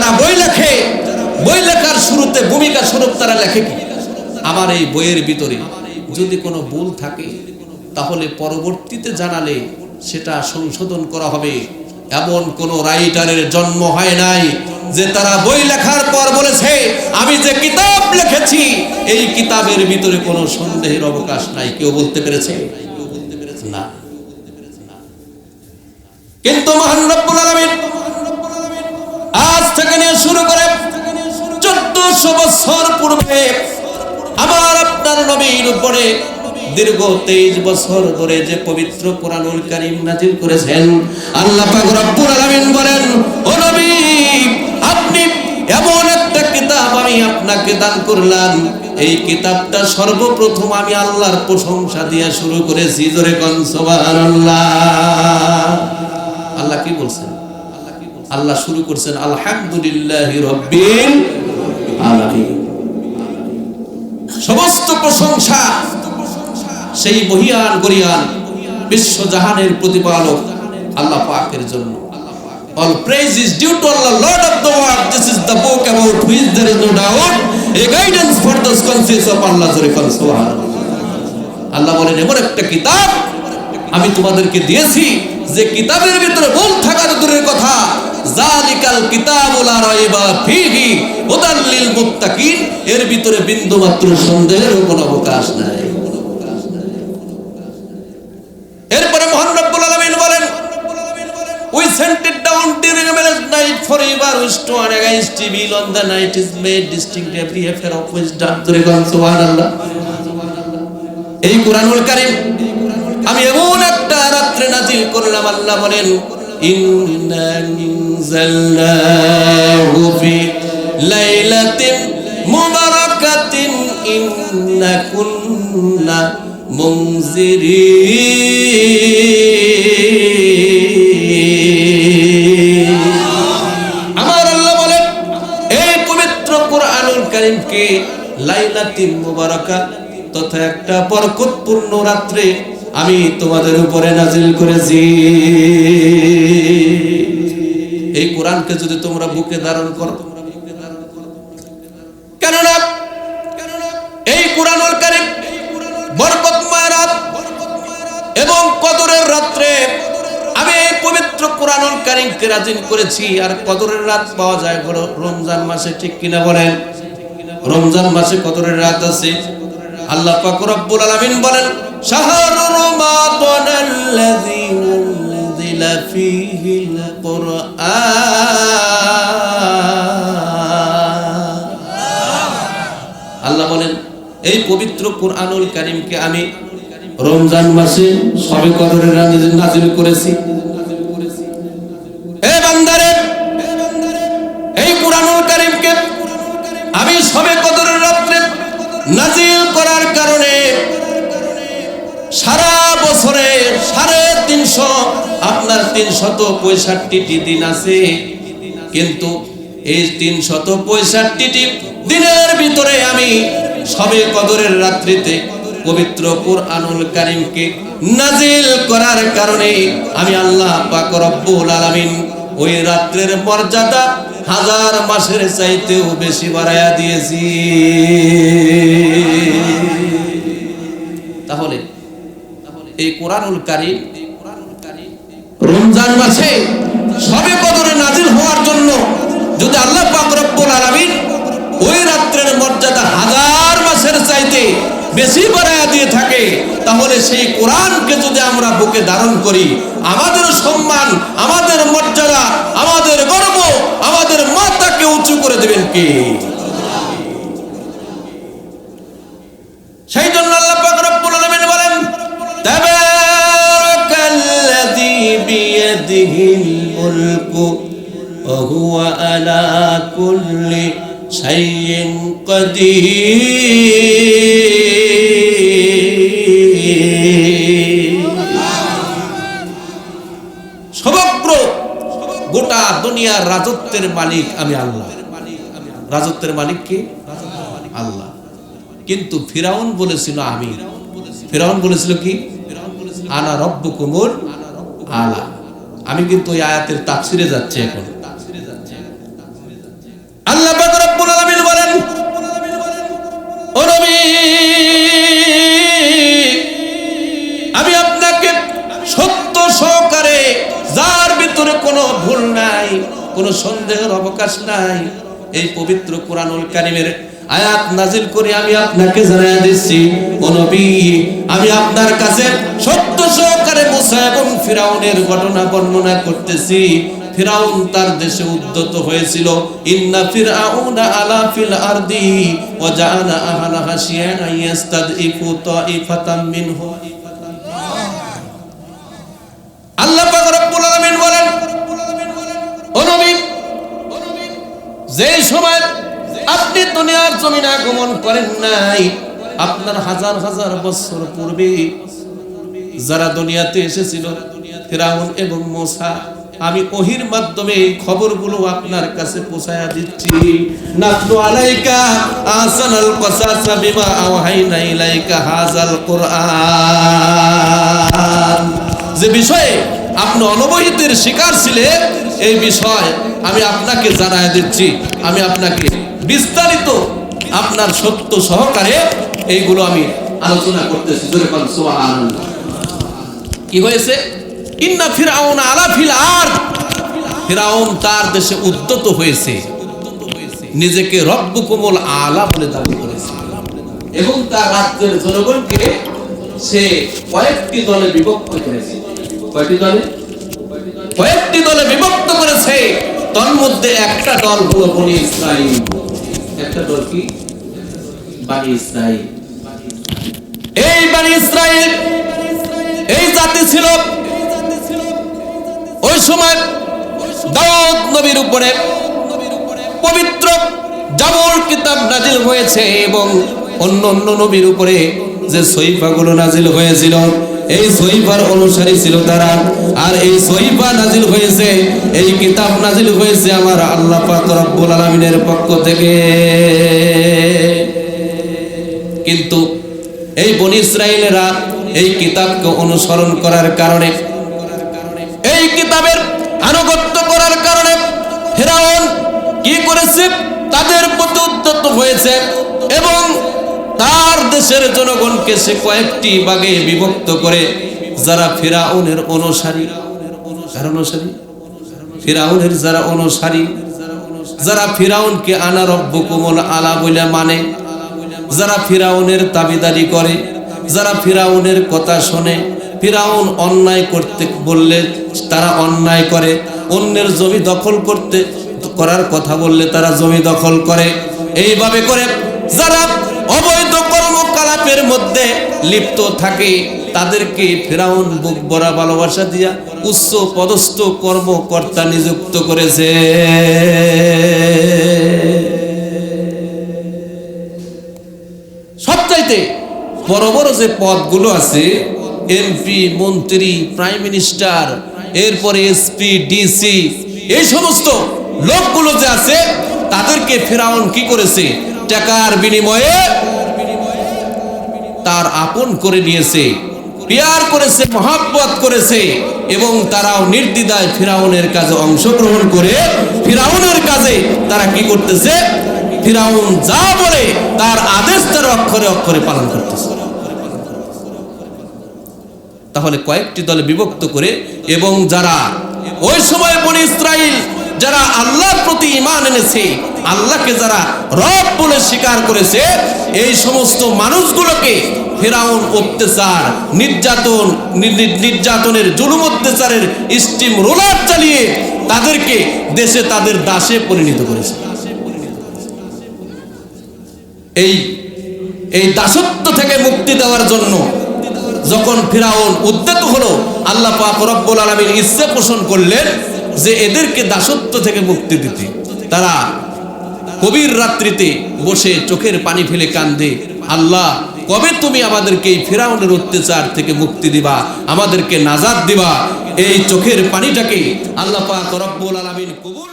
যারা বই লেখে, বই লেখার শুরুতে ভূমিকা স্বরূপ তারা লেখে কি? আমার এই বইয়ের ভিতরে যদি কোনো ভুল থাকে, তাহলে পরবর্তীতে জানালে সেটা সংশোধন করা হবে। এমন কোন রাইটারের জন্ম হয় নাই যে তারা বই লেখার পর বলেছে, আমি যে কিতাব লিখেছি, এই কিতাবের ভিতরে কোনো সন্দেহের অবকাশ নাই। কেউ বলতে পেরেছে? না। কিন্তু মহান রব্বুল চোদ্দশো বছর পূর্বে আমার আপনার নবীর উপরে দীর্ঘ তেইশ বছর ধরে যে পবিত্র নাজিল করেছেন, আল্লাহ বলেন, ও নবী, আপনি এমন একটা কিতাব আমি আপনাকে দান করলাম। এই কিতাবটা সর্বপ্রথম আমি আল্লাহর প্রশংসা দিয়ে শুরু করেছি। জোরে আল্লাহ কি বলছেন? আল্লাহ শুরু করছেন, আলহামদুলিল্লাহ রব্বিল সমস্ত প্রশংসা সেই মহিয়ান গরিয়ান বিশ্ব জাহানের প্রতিপালক আল্লাহ পাকের জন্য All praise is due to Allah, Lord of the world. This is the book about which there is no doubt. A guidance for the conscience of Allah. Subhanahu আল্লাহ বলেন এমন একটা কিতাব আমি তোমাদেরকে দিয়েছি যে কিতাবের ভিতরে ভুল থাকার দূরের কথা জালিকাল কিতাবুল লা রাইবা ফিহি মুত্তাকিন এর ভিতরে বিন্দু সন্দেহের কোনো অবকাশ নাই এরপরে মহান রব্বুল আলামিন বলেন a minute night for ever wish to and against evil on the night is made distinct every affair of wisdom. Jure gan subhanallah. এই কোরআনুল কারীম আমি এমন একটা রাত্রে নাজিল করলাম আল্লাহ বলেন ইন্না আনজালনাহু ফি লাইলাতিন মুবারাকাতিন ইন্না কুন্না মুনজিরিন। আমার আল্লাহ বলেন, এই পবিত্র কোরআনুল কারীমকে লাইলাতিন মুবারাকা তথা একটা বরকতপূর্ণ রাত্রে আমি তোমাদের উপরে নাজিল করেছি। এই কোরআনকে যদি তোমরা বুকে ধারণ করো কেননা এই কোরআনুল কারীম বরকতময় এবং কদরের রাত্রে আমি এই পবিত্র কোরআনুল কারীমকে নাজিল করেছি। আর কদরের রাত পাওয়া যায় বড় রমজান মাসে ঠিক কিনা বলেন? রমজান মাসে কদরের রাত আছে। আল্লাহ পাক রব্বুল আলামিন বলেন, শাহরু রমাদানাল্লাযী উনজিলা ফীহিল কুরআন। এই পবিত্র কোরআনুল কারীমকে আমি রমজান মাসে সবে কদরের নাজিল করেছি। এই কোরআনুল কারীমকে আমি সবে কদরের রাত্রে নাজিল করার কারণে সারা বছরে সাড়ে তিনশো, আপনার তিনশত পঁয়ষট্টিটি দিন আছে। কিন্তু এই তিনশত পঁয়ষট্টিটি দিনের ভিতরে আমি সবে কদরের রাত্রিতে পবিত্র কোরআনুল কারীমকে নাজিল করার কারণে আমি আল্লাহ পাক রব্বুল আলামিন ওই রাত্রের মর্যাদা হাজার মাসের চাইতেও বেশি বাড়াইয়া দিয়েছি। তাহলে এই কোরআনুল কারীম রমজান মাসে সবে কদরে নাজিল হওয়ার জন্য যদি আল্লাহ পাক রব্বুল আলামিন ওই রাত্রের মর্যাদা হাজার চাইতে বেশি বাড়াইয়া দিয়ে থাকে, তাহলে সেই কোরআনকে যদি আমরা বুকে ধারণ করি, আমাদের সম্মান, আমাদের মর্যাদা, আমাদের গর্ব, আমাদের মাতাকে উঁচু করে দেবেন কে? সেই জন্য আল্লাহ রব্বুল আলামিন বলেন, তাবারাকাল্লাযী বিয়াদিহিল হুয়া আলা কুল্লি শাইইন কাদির। সমগ্র গোটা দুনিয়ার রাজত্বের মালিক আমি আল্লাহ। রাজত্বের মালিক কে? আল্লাহ। কিন্তু ফিরাউন বলেছিল আমি। ফিরাউন বলেছিল কি? আনা রব্ব কুমুর আলা। আমি কিন্তু ওই আয়াতের তাফসিরে যাচ্ছি এখন। ভিতরে কোনো ভুল নাই, কোনো সন্দেহের অবকাশ নাই। এই পবিত্র কোরআনুল কারিমের আয়াত নাজিল করে আমি আপনাকে জানাই দিচ্ছি আমি আপনার কাছে সত্য সহকারে মুসা এবং ফিরাউনের ঘটনা বর্ণনা করতেছি। ফিরাউন তার দেশে উদ্যত হয়েছিল। ইন্না ফিরআউনা আলা ফিল আরদি আল্লাহ পাক রব্বুল আলামিন বলেন ও নবী যেই সময় আপনি দুনিয়ার জমিনে আগমন করেন নাই, আপনার হাজার হাজার বছর পূর্বে যারা দুনিয়াতে এসেছিল এবং মোসা, আমি ওহির মাধ্যমে খবরগুলো আপনার কাছে পৌঁছায়া দিচ্ছি। নাতলু আলাইকা আসানাল কাসাসা বিমা আওহাইনা ইলাইকা হাযাল কুরআন। যে বিষয়ে আপনি অনবহিতের শিকার ছিলেন এই বিষয় আমি আপনাকে জানায় দিচ্ছি। আমি আপনাকে বিস্তারিত আপনার সত্য সহকারে এইগুলো আমি আলোচনা করতেছি। কি হয়েছে? ইন্না ফিরাউন আলা ফিল আরদ। ফিরাউন তার দেশে উদ্যত হয়েছে। নিজেকে রব্বুকুমুল আলা বলে দাবি করেছে। এবং তার রাজ্যের জনগণকে সে কয়েকটি দলে বিভক্ত করেছে। কয়টি দলে? কয়েকটি দলে বিভক্ত করেছে। তন্মধ্যে একটা দল হলো বনি ইসরাইল। একটা দল কি? বানি ইসরাইল। এই বানি ইসরাইল, এই জাতি ছিল। ওই সময় দাউদ নবীর উপরে পবিত্র জামুল কিতাব নাজিল হয়েছে এবং অন্য অন্য নবীর উপরে যে সহিফাগুলো নাজিল হয়েছিল এই সহিফার অনুসারী ছিল তারা। আর এই সহিফা নাজিল হয়েছে, এই কিতাব নাজিল হয়েছে আমার আল্লাহ পাক রব্বুল আলামিনের পক্ষ থেকে। কিন্তু এই বনি ইসরায়েলেরা এই কিতাবকে অনুসরণ করার কারণে, এই কিতাবের আনুগত্য করার কারণে ফেরাউন কি করেছে? তাদের প্রতি উদ্যত হয়েছে এবং তার দেশের জনগণকে সে কয়েকটি বাগে বিভক্ত করে যারা ফেরাউনের অনুসারী। অনুসারী? ফিরাউনের যারা অনুসারী, যারা ফিরাউনকে আনা রব্বকুমল আলা বলে মানে যারা ফিরাউনের দাবিদারি করে, যারা ফিরাউনের কথা শোনে, ফিরাউন অন্যায় করতে বললে তারা অন্যায় করে, অন্যের জমি দখল করতে করার কথা বললে তারা জমি দখল করে। এইভাবে করে যারা অবৈধ কর্মকলাপের মধ্যে লিপ্ত থাকে, তাদেরকে ফেরাউন বুক বরা ভালোবাসা দিয়া উচ্চ পদস্থ কর্মকর্তা নিযুক্ত করেছে। সবচাইতে বড় বড় যে পদগুলো আছে এমপি মন্ত্রী প্রাইম মিনিস্টার এরপরে এসপি ডিসি এই সমস্ত লোকগুলো যে আছে, তাদেরকে ফেরাউন কি করেছে? টাকার বিনিময়ে তার আপন করে নিয়েছে, পিয়ার করেছে, মহাব্বত করেছে এবং তারাও নির্দ্বিধায় ফিরাউনের কাজে অংশগ্রহণ করে ফিরাউনের কাজে তারা কি করতেছে? ফিরাউন যা বলে তার আদেশ তার অক্ষরে অক্ষরে পালন করতেছে। তাহলে কয়েকটি দলে বিভক্ত করে এবং যারা ওই সময় বনে ইসরাইল, যারা আল্লাহর প্রতি ইমান এনেছে আল্লাহকে যারা রব বলে স্বীকার করেছে, এই সমস্ত মানুষগুলোকে ফেরাউন অত্যাচার, নির্যাতন নির্যাতনের, জুলুম অত্যাচারের স্টিম রোলার চালিয়ে তাদেরকে দেশে তাদের দাসে পরিণত করেছে। এই এই দাসত্ব থেকে মুক্তি দেওয়ার জন্য যখন ফিরাউন উদ্যত হলো, আল্লাহ পাক রব্বুল আলামিন ইচ্ছে পোষণ করলেন যে এদেরকে দাসত্ব থেকে মুক্তি দিতে। তারা কবির রাত্রিতে বসে চোখের পানি ফেলে কান্দে, আল্লাহ, কবে তুমি আমাদেরকে এই ফেরাউনের অত্যাচার থেকে মুক্তি দিবা? আমাদেরকে নাজাদ দিবা। এই চোখের পানিটাকে আল্লাহ পাক রব্বুল আলামিন কবুল